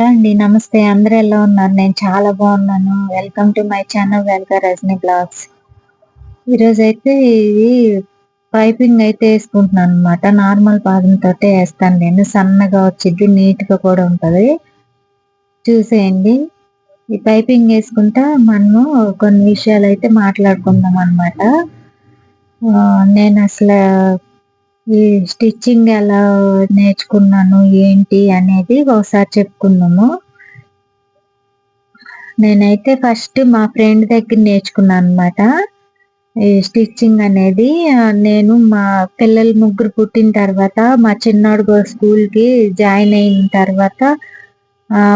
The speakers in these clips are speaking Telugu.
అండి నమస్తే. అందరూ ఎలా ఉన్నారు? నేను చాలా బాగున్నాను. Welcome to my channel welcome Rajani blogs ఈరోజు అయితే ఇది పైపింగ్ అయితే వేసుకుంటున్నాను అనమాట నార్మల్ పాదంతో వేస్తాను నేను. సన్నగా వచ్చింది నీట్గా కూడా ఉంటది. చూసేయండి. ఈ పైపింగ్ వేసుకుంటా మనము కొన్ని విషయాలు అయితే మాట్లాడుకుందాం అనమాట నేను అసలు ఈ స్టిచ్చింగ్ ఎలా నేర్చుకున్నాను ఏంటి అనేది ఒకసారి చెప్పుకుందాము. నేనైతే ఫస్ట్ మా ఫ్రెండ్ దగ్గర నేర్చుకున్నాను అనమాట ఈ స్టిచ్చింగ్ అనేది నేను మా పిల్లలు ముగ్గురు పుట్టిన తర్వాత మా చిన్నోడు స్కూల్కి జాయిన్ అయిన తర్వాత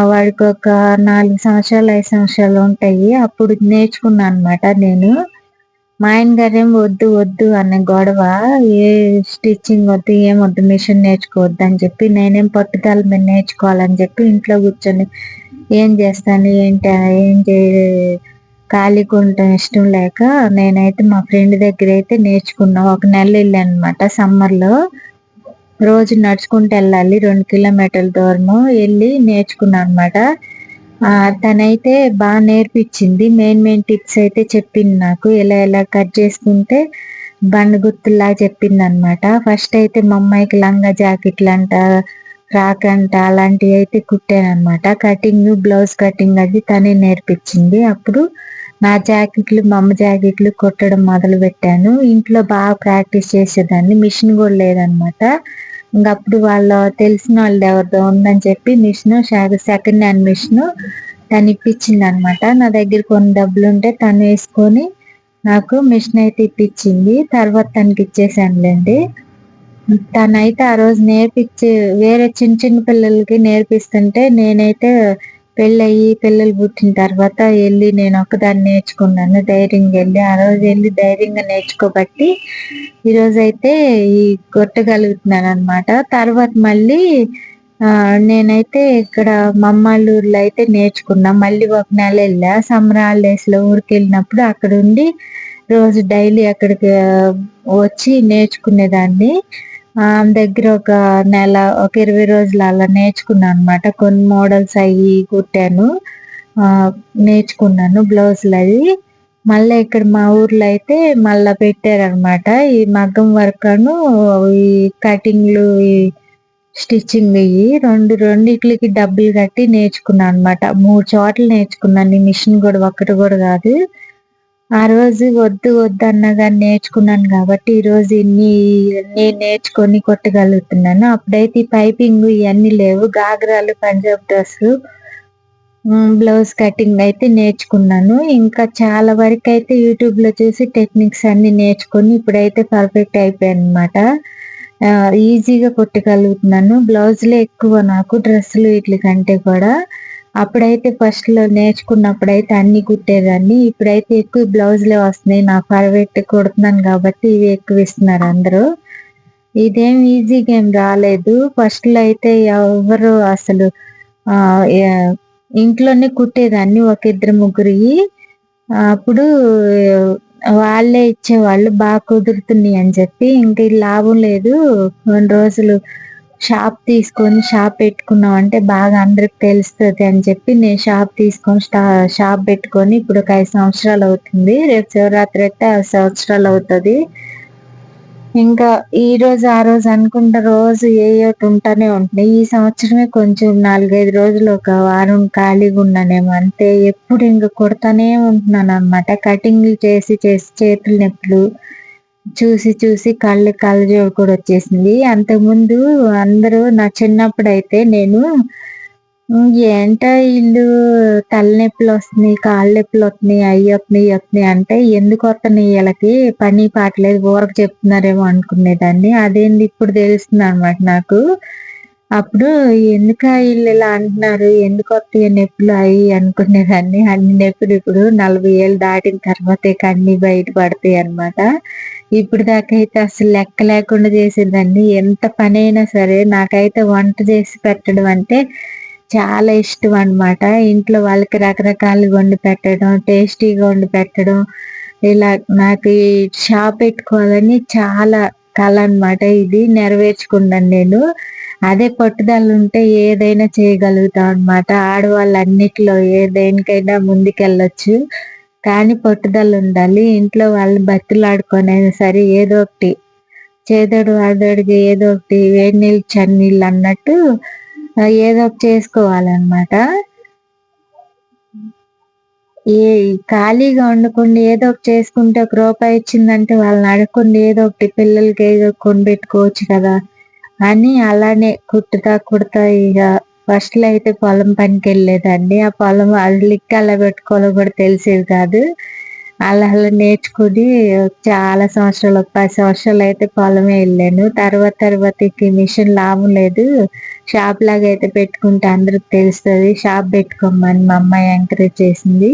వాడికి ఒక నాలుగు సంవత్సరాలు ఐదు సంవత్సరాలు ఉంటాయి. అప్పుడు నేర్చుకున్నాను అనమాట నేను. మా ఆయన గారేం వద్దు వద్దు అనే గొడవ ఏ స్టిచ్చింగ్ వద్దు ఏం వద్దు మిషన్ నేర్చుకోవద్దు అని చెప్పి నేనేం పట్టుదల మీద నేర్చుకోవాలని చెప్పి ఇంట్లో కూర్చొని ఏం చేస్తాను ఏంటి ఏం చే ఖాళీగా ఉండటం ఇష్టం లేక నేనైతే మా ఫ్రెండ్ దగ్గర అయితే నేర్చుకున్నా. ఒక నెల వెళ్ళాను అనమాట సమ్మర్లో. రోజు నడుచుకుంటూ వెళ్ళాలి రెండు కిలోమీటర్ల దూరము వెళ్ళి నేర్చుకున్నాను అనమాట తనైతే బాగా నేర్పించింది మెయిన్ మెయిన్ టిప్స్ అయితే చెప్పింది నాకు. ఎలా ఎలా కట్ చేసుకుంటే బండ గుర్తులా చెప్పింది అనమాట ఫస్ట్ అయితే మా అమ్మాయికి లంగా జాకెట్లు అంట ఫ్రాక్ అంట అలాంటివి అయితే కుట్టాను అనమాట కటింగ్ బ్లౌజ్ కటింగ్ అది తనే నేర్పించింది అప్పుడు నా జాకెట్లు మా అమ్మ జాకెట్లు కుట్టడం మొదలు పెట్టాను ఇంట్లో బాగా ప్రాక్టీస్ చేసేదాన్ని. మిషన్ కూడా లేదనమాట ఇంకప్పుడు వాళ్ళ తెలిసిన వాళ్ళది ఎవరిదో ఉందని చెప్పి మిషన్ సెకండ్ హ్యాండ్ మిషన్ తను ఇప్పించింది అనమాట నా దగ్గర కొన్ని డబ్బులు ఉంటే తను వేసుకొని నాకు మిషన్ అయితే ఇప్పించింది. తర్వాత తనకి ఇచ్చేసానులేండి తనైతే ఆ రోజు నేర్పించి వేరే చిన్న చిన్న పిల్లలకి నేర్పిస్తుంటే నేనైతే పెళ్ళయి పిల్లలు పుట్టిన తర్వాత వెళ్ళి నేను ఒకదాన్ని నేర్చుకున్నాను. ధైర్యంగా వెళ్ళి ఆ రోజు వెళ్ళి ధైర్యంగా నేర్చుకోబట్టి ఈరోజు అయితే ఈ కొట్టగలుగుతున్నాను అనమాట తర్వాత మళ్ళీ నేనైతే ఇక్కడ మమ్మాళ్ళూరులో అయితే నేర్చుకున్నా. మళ్ళీ ఒక నెల వెళ్ళా. సమ్మర్ హాలిడేస్ ఊరికి వెళ్ళినప్పుడు అక్కడ ఉండి రోజు డైలీ అక్కడికి వచ్చి నేర్చుకునేదాన్ని. దగ్గర ఒక నెల ఒక ఇరవై రోజులు అలా నేర్చుకున్నాను అనమాట కొన్ని మోడల్స్ అవి కుట్టాను. నేర్చుకున్నాను బ్లౌజులు అవి. మళ్ళీ ఇక్కడ మా ఊర్లో అయితే మళ్ళా పెట్టారనమాట. ఈ మగ్గం వర్క్ ఈ కటింగ్లు ఈ స్టిచ్చింగ్ ఇవి రెండు రెండిట్లకి డబ్బులు కట్టి నేర్చుకున్నాను అనమాట మూడు చోట్ల నేర్చుకున్నాను. ఈ మిషన్ కూడా ఒక్కటి కూడా కాదు. ఆ రోజు వద్దు వద్దు అన్నగా నేర్చుకున్నాను కాబట్టి ఈ రోజు ఇన్ని నేను నేర్చుకొని కొట్టగలుగుతున్నాను. అప్పుడైతే పైపింగ్ ఇవన్నీ లేవు. గాగ్రాలు పంజాబ్ డ్రెస్ బ్లౌజ్ కటింగ్ అయితే నేర్చుకున్నాను. ఇంకా చాలా వరకు అయితే యూట్యూబ్లో చూసి టెక్నిక్స్ అన్ని నేర్చుకొని ఇప్పుడైతే పర్ఫెక్ట్ అయిపోయాను అనమాట ఈజీగా కొట్టగలుగుతున్నాను. బ్లౌజ్లే ఎక్కువ నాకు డ్రెస్సులు వీటి కంటే కూడా. అప్పుడైతే ఫస్ట్లో నేర్చుకున్నప్పుడైతే అన్ని కుట్టేదాన్ని. ఇప్పుడైతే ఎక్కువ బ్లౌజ్లే వస్తున్నాయి. నాకు పర్ఫెక్ట్ కుడుతున్నాను కాబట్టి ఇవి ఎక్కువ ఇస్తున్నారు అందరూ. ఇదేం ఈజీగా ఏం రాలేదు. ఫస్ట్లో అయితే ఎవరు అసలు ఆ ఇంట్లోనే కుట్టేదాన్ని ఒక ఇద్దరు ముగ్గురి. అప్పుడు వాళ్ళే ఇచ్చేవాళ్ళు బాగా కుదురుతున్నాయి అని చెప్పి. ఇంక లాభం లేదు. కొన్ని రోజులు షాప్ తీసుకొని షాప్ పెట్టుకున్నాం అంటే బాగా అందరికి తెలుస్తుంది అని చెప్పి నేను షాప్ తీసుకొని షాప్ పెట్టుకొని ఇప్పుడు ఒక ఐదు సంవత్సరాలు అవుతుంది. రేపు శివరాత్రి అయితే ఐదు సంవత్సరాలు అవుతుంది. ఇంకా ఈ రోజు ఆ రోజు అనుకుంటే రోజు ఏ ఒకటి ఉంటానే ఉంటున్నాయి. ఈ సంవత్సరమే కొంచెం నాలుగైదు రోజులు ఒక వారం ఖాళీగా ఉన్నానేమో అంతే. ఎప్పుడు ఇంకా కొడతానే ఉంటున్నాను అనమాట కటింగ్ చేసి చేసి చేతులు నొప్పులు. చూసి చూసి కళ్ళు కళ్ళజోడు కూడా వచ్చేసింది. అంతకుముందు అందరూ నా చిన్నప్పుడు అయితే నేను ఏంట వీళ్ళు తలనొప్పులు వస్తున్నాయి కాళ్ళ నొప్పులు వస్తున్నాయి అవి వస్తున్నాయి వస్తున్నాయి అంటే ఎందుకు వస్తున్నాయి వీళ్ళకి? పని పాటలేదు ఊరకు చెప్తున్నారేమో అనుకునేదాన్ని. అదేంది ఇప్పుడు తెలుస్తుంది అనమాట నాకు. అప్పుడు ఎందుకు వీళ్ళు ఇలా అంటున్నారు? ఎందుకు వస్తాయి నొప్పులు అవి అనుకునేదాన్ని. అన్ని నొప్పులు ఇప్పుడు నలభై ఏళ్ళు దాటిన తర్వాత అన్ని బయట పడతాయి అనమాట ఇప్పుడు దాకా అయితే అసలు లెక్క లేకుండా చేసేదాన్ని. ఎంత పని అయినా సరే నాకైతే వంట చేసి పెట్టడం అంటే చాలా ఇష్టం అనమాట ఇంట్లో వాళ్ళకి రకరకాలుగా వండి పెట్టడం టేస్టీగా వండి పెట్టడం ఇలా నాకు ఈ షాప్ పెట్టుకోవాలని చాలా కళ అనమాట ఇది నెరవేర్చుకున్నాను నేను. అదే పట్టుదల ఉంటే ఏదైనా చేయగలుగుతాం అన్నమాట ఆడవాళ్ళన్నిట్లో ఏ దేనికైనా ముందుకెళ్ళొచ్చు. కానీ పట్టుదల ఉండాలి ఇంట్లో వాళ్ళని బతులాడుకొనైనా సరే ఏదో ఒకటి చేదోడు వాదోడికి ఏదో ఒకటి వేడి నీళ్ళు చన్నీళ్ళు అన్నట్టు ఏదో ఒకటి చేసుకోవాలన్నమాట. ఏ ఖాళీగా ఉండకుండా ఏదో ఒకటి చేసుకుంటే ఒక రూపాయి ఇచ్చిందంటే వాళ్ళని అడగకుండా ఏదో ఒకటి పిల్లలకి ఏదో కొనిపెట్టుకోవచ్చు కదా. అని అలానే కుట్టుతా కుడతా ఇక ఫస్ట్లో అయితే పొలం పనికి వెళ్ళేదండి. ఆ పొలం అది అలా పెట్టుకోవాలో కూడా తెలిసేది కాదు. అలా అలా నేర్చుకుని చాలా సంవత్సరాలు ఒక పది సంవత్సరాలు అయితే పొలమే వెళ్ళాను. తర్వాత తర్వాత మిషన్ లాభం లేదు. షాప్ లాగా అయితే పెట్టుకుంటే అందరికి తెలుస్తుంది. షాప్ పెట్టుకోమని మా అమ్మాయి ఎంకరేజ్ చేసింది.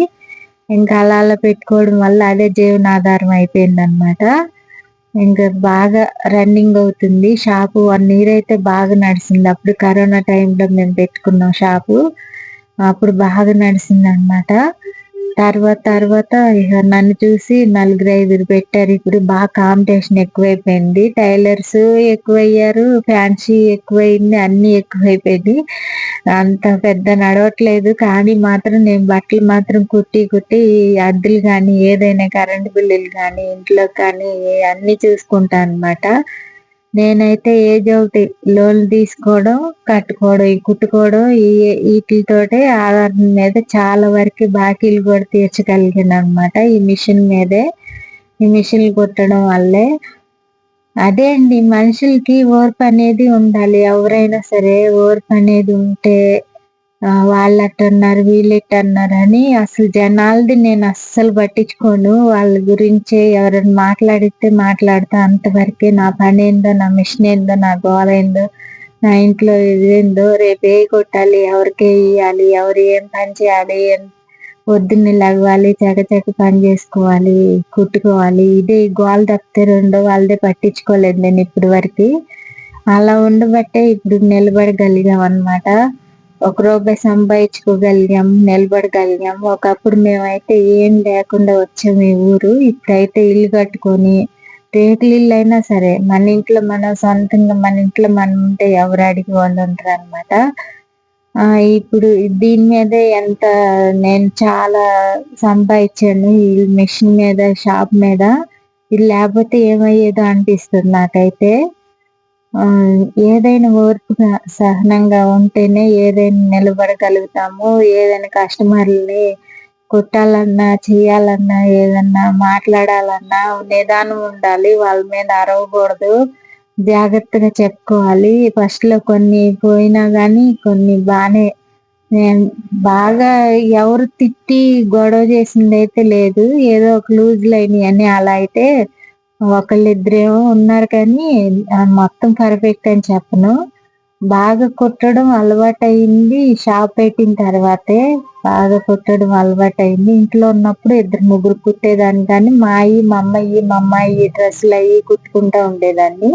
ఇంకా అలా అలా పెట్టుకోవడం వల్ల అదే జీవనాధారం అయిపోయింది అనమాట ఇంకా బాగా రన్నింగ్ అవుతుంది. షాపు వన్ ఇయర్ అయితే బాగా నడిచింది అప్పుడు కరోనా టైంలో మేము పెట్టుకున్నాం షాపు. అప్పుడు బాగా నడిచింది అనమాట తర్వాత తర్వాత ఇక నన్ను చూసి నలుగురు ఐదుగురు పెట్టారు. ఇప్పుడు బాగా కాంపిటీషన్ ఎక్కువైపోయింది. టైలర్స్ ఎక్కువయ్యారు ఫ్యాన్సీ ఎక్కువైంది అన్ని ఎక్కువైపోయింది. అంత పెద్ద నడవట్లేదు. కానీ మాత్రం నేను బట్టలు మాత్రం కుట్టి కుట్టి అద్దెలు కానీ ఏదైనా కరెంటు బిల్లులు కానీ ఇంట్లో కానీ అన్ని చూసుకుంటా అనమాట నేనైతే ఏదో ఒకటి లోన్ తీసుకోవడం కట్టుకోవడం ఈ కుట్టుకోవడం ఈ వీటితోటే ఆధార్ మీద చాలా వరకు బాకీలు కూడా తీర్చగలిగాను అనమాట ఈ మిషన్ మీదే. ఈ మిషన్లు కుట్టడం వల్లే. అదే అండి మనుషులకి ఓర్పు అనేది ఉండాలి. ఎవరైనా సరే ఓర్పు అనేది ఉంటే వాళ్ళు అట్టన్నారు వీళ్ళు ఇట్టన్నారు అని అసలు జనాలది నేను అస్సలు పట్టించుకోను. వాళ్ళ గురించి ఎవరైనా మాట్లాడితే మాట్లాడతా. అంతవరకే నా పని ఏందో నా మిషన్ ఏందో నా గోల ఏందో నా ఇంట్లో ఇదేందో రేపు ఏ కొట్టాలి. ఎవరికే ఇవ్వాలి ఎవరు ఏం పని చేయాలి? పొద్దున్నే లగవాలి చకచక పని చేసుకోవాలి కుట్టుకోవాలి. ఇదే గోల తప్పితే రెండో వాళ్ళదే పట్టించుకోలేదు నేను ఇప్పటి వరకు అలా ఉండబట్టే ఇప్పుడు నిలబడగలిగాం అనమాట ఒక రూపాయి సంపాదించుకోగలిగాం నిలబడగలిగాం. ఒకప్పుడు మేమైతే ఏం లేకుండా వచ్చాము ఈ ఊరు. ఇప్పుడైతే ఇల్లు కట్టుకొని రేకులు ఇల్లు అయినా సరే మన ఇంట్లో మన సొంతంగా మన ఇంట్లో మనం ఉంటే ఎవరు అడిగి వాళ్ళు ఉంటారు అనమాట ఇప్పుడు దీని మీద ఎంత నేను చాలా సంపాదించాను ఈ మిషన్ మీద షాప్ మీద. ఇది లేకపోతే ఏమయ్యేదో అనిపిస్తుంది నాకైతే. ఏదైనా ఓర్పుగా సహనంగా ఉంటేనే ఏదైనా నిలబడగలుగుతాము. ఏదైనా కస్టమర్లని కొట్టాలన్నా చేయాలన్నా ఏదన్నా మాట్లాడాలన్నా నిదానం ఉండాలి. వాళ్ళ మీద అరవకూడదు. జాగ్రత్తగా చెప్పుకోవాలి. ఫస్ట్లో కొన్ని పోయినా కానీ కొన్ని బాగానే నేను బాగా ఎవరు తిట్టి గొడవ చేసింది అయితే లేదు. ఏదో ఒక లూజ్ లైన్ అని అలా అయితే ఒకళ్ళిద్దరేమో ఉన్నారు కానీ మొత్తం పర్ఫెక్ట్ అని చెప్పను. బాగా కుట్టడం అలవాటు అయింది షాప్ పెట్టిన తర్వాతే బాగా కుట్టడం అలవాటు అయింది ఇంట్లో ఉన్నప్పుడు ఇద్దరు ముగ్గురు కుట్టేదాన్ని కానీ మా అయ్యి మా అమ్మాయి మా అమ్మాయి డ్రెస్సులు అయ్యి కుట్టుకుంటా ఉండేదాన్ని.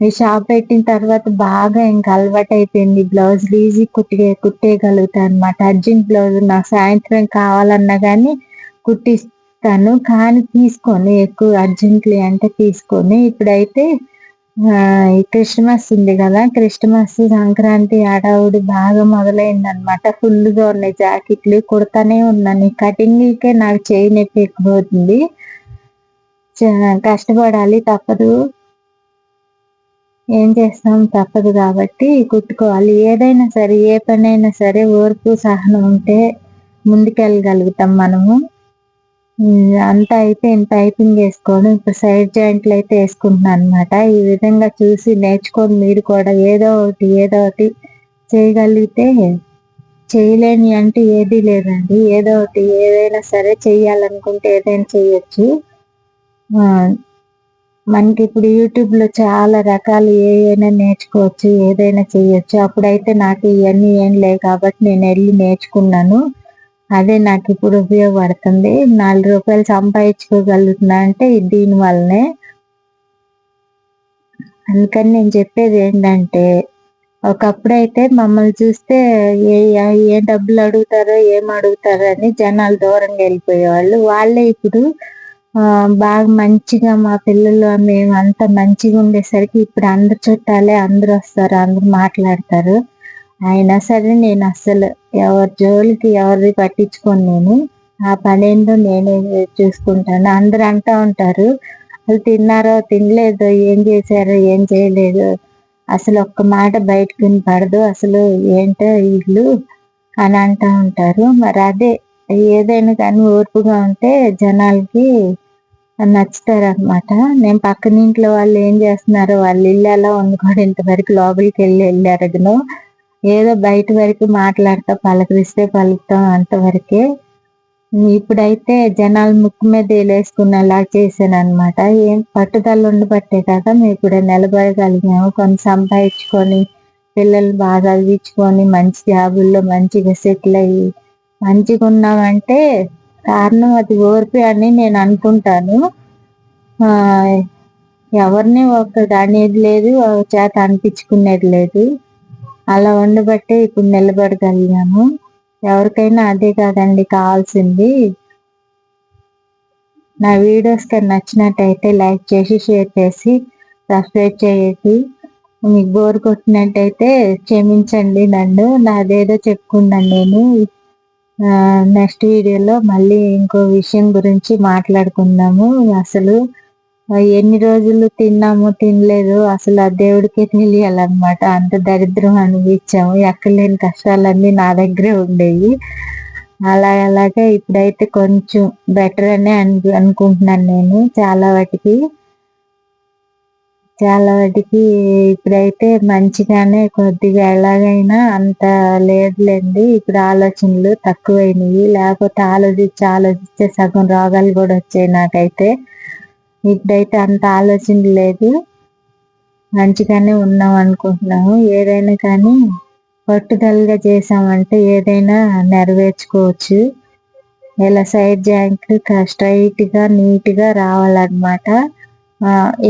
ఈ షాప్ పెట్టిన తర్వాత బాగా ఇంకా అలవాటు అయిపోయింది బ్లౌజ్ ఈజీ కుట్టే కుట్టేయగలుగుతా అనమాట అర్జెంట్ బ్లౌజ్ నాకు సాయంత్రం కావాలన్నా కానీ కుట్టి తను కానీ తీసుకొని. ఎక్కువ అర్జెంట్లీ అంటే తీసుకొని. ఇప్పుడైతే క్రిస్మస్ ఉంది కదా. క్రిస్మస్ సంక్రాంతి ఆడావుడి బాగా మొదలైంది అనమాట ఫుల్గా ఉన్నాయి జాకెట్లు. కుడతానే ఉన్నాను. కటింగ్కే నాకు చేయి నొప్పి ఎక్కువవుతుంది. కష్టపడాలి. తప్పదు. ఏం చేస్తాం? తప్పదు కాబట్టి కుట్టుకోవాలి. ఏదైనా సరే ఏ పనైనా సరే ఓర్పు సహనం ఉంటే ముందుకెళ్ళగలుగుతాం మనము. అంతా అయితే టైపింగ్ వేసుకోను ఇప్పుడు సైడ్ జాయింట్లు అయితే వేసుకుంటున్నాను అనమాట ఈ విధంగా చూసి నేర్చుకొని మీరు కూడా ఏదో ఒకటి ఏదో ఒకటి చేయగలిగితే చేయలేని అంటే ఏది లేదండి. ఏదో ఒకటి ఏదైనా సరే చెయ్యాలనుకుంటే ఏదైనా చేయొచ్చు మనకి ఇప్పుడు యూట్యూబ్లో చాలా రకాలు ఏవైనా నేర్చుకోవచ్చు ఏదైనా చేయొచ్చు అప్పుడైతే నాకు ఇవన్నీ ఏం లేవు కాబట్టి నేను వెళ్ళి నేర్చుకున్నాను. అదే నాకు ఇప్పుడు ఉపయోగపడుతుంది. నాలుగు రూపాయలు సంపాదించుకోగలుగుతున్నా అంటే దీని వల్లనే. అందుకని నేను చెప్పేది ఏంటంటే ఒకప్పుడు అయితే మమ్మల్ని చూస్తే ఏ ఏ డబ్బులు అడుగుతారో ఏం అడుగుతారో అని జనాలు దూరంగా వెళ్ళిపోయేవాళ్ళు. వాళ్ళే ఇప్పుడు బాగా మంచిగా మా పిల్లలు మేము అంత మంచిగా ఉండేసరికి ఇప్పుడు అందరు చుట్టాలే అందరు వస్తారు అందరు మాట్లాడతారు. అయినా సరే నేను అస్సలు ఎవరి జోలికి ఎవరిది పట్టించుకోను నేను. ఆ పని ఏంటో నేనే చూసుకుంటాను. అందరు అంటూ ఉంటారు వాళ్ళు తిన్నారో తినలేదో ఏం చేశారో ఏం చేయలేదు అసలు ఒక్క మాట బయటకు పడదు అసలు ఏంటో ఇల్లు అని అంటూ ఉంటారు. మరి అదే ఏదైనా కానీ ఓర్పుగా ఉంటే జనాలకి నచ్చుతారు అనమాట నేను పక్కన ఇంట్లో వాళ్ళు ఏం చేస్తున్నారో వాళ్ళ ఇల్లు ఎలా ఉంది కూడా ఇంతవరకు లోపలికి వెళ్ళి వెళ్ళారగను ఏదో బయట వరకు మాట్లాడతా పలకరిస్తే పలుకుతాం అంతవరకే. ఇప్పుడైతే జనాలు ముక్కు మీద వేలేసుకునేలా చేశాను అనమాట ఏం పట్టుదల ఉండబట్టే కదా మేము ఇప్పుడు నిలబడగలిగాము. కొన్ని సంపాదించుకొని పిల్లలు బాగా చదివించుకొని మంచి జాబుల్లో మంచిగా సెటిల్ అయ్యి మంచిగా ఉన్నామంటే కారణం అది ఓర్పి అని నేను అనుకుంటాను. ఎవరిని ఒక అనేది లేదు చేత అనిపించుకునేది లేదు. అలా ఉండబట్టే ఇప్పుడు నిలబడగలిగాము ఎవరికైనా అదే కాదండి కావాల్సింది. నా వీడియోస్ కానీ నచ్చినట్టయితే లైక్ చేసి షేర్ చేసి సబ్స్క్రైబ్ చేయండి. మీకు బోర్ కొట్టినట్టయితే క్షమించండి నన్ను. నాదేదో చెప్పుకున్నాను నేను. నెక్స్ట్ వీడియోలో మళ్ళీ ఇంకో విషయం గురించి మాట్లాడుకుందాము. అసలు ఎన్ని రోజులు తిన్నాము తినలేదు. అసలు ఆ దేవుడికే తెలియాలన్నమాట. అంత దరిద్రం అనిపించాము ఎక్కడ లేని కష్టాలన్నీ నా దగ్గరే ఉండేవి. అలా అలాగే ఇప్పుడైతే కొంచెం బెటర్ అనే అనుకుంటున్నాను నేను. చాలా వాటికి చాలా వాటికి ఇప్పుడైతే మంచిగానే కొద్దిగా ఎలాగైనా అంత లేదులేండి. ఇప్పుడు ఆలోచనలు తక్కువైనవి. లేకపోతే ఆలోచించి ఆలోచించే సగం రోగాలు కూడా వచ్చాయి నాకైతే. ఇప్పుడైతే అంత ఆలోచన లేదు. మంచిగానే ఉన్నాం అనుకుంటున్నాము. ఏదైనా కానీ పట్టుదలగా చేసామంటే ఏదైనా నెరవేర్చుకోవచ్చు. ఇలా సైడ్ జాయింట్ స్ట్రైట్గా నీట్గా రావాలన్నమాట.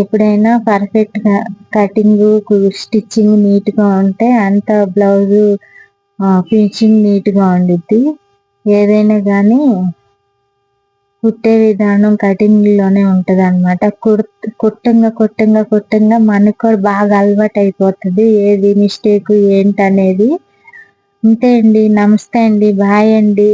ఎప్పుడైనా పర్ఫెక్ట్గా కటింగ్ స్టిచ్చింగ్ నీట్గా ఉంటే అంత బ్లౌజు ఫినిషింగ్ నీట్గా ఉండిద్ది. ఏదైనా కానీ కుట్టే విధానం కటింగ్లోనే ఉంటది అనమాట కుట్టంగా కుట్టంగా కుట్టంగా మనకు కూడా బాగా అలవాటు అయిపోతుంది ఏది మిస్టేక్ ఏంటి అనేది అంతే అండి. నమస్తే అండి. బాయ్ అండి.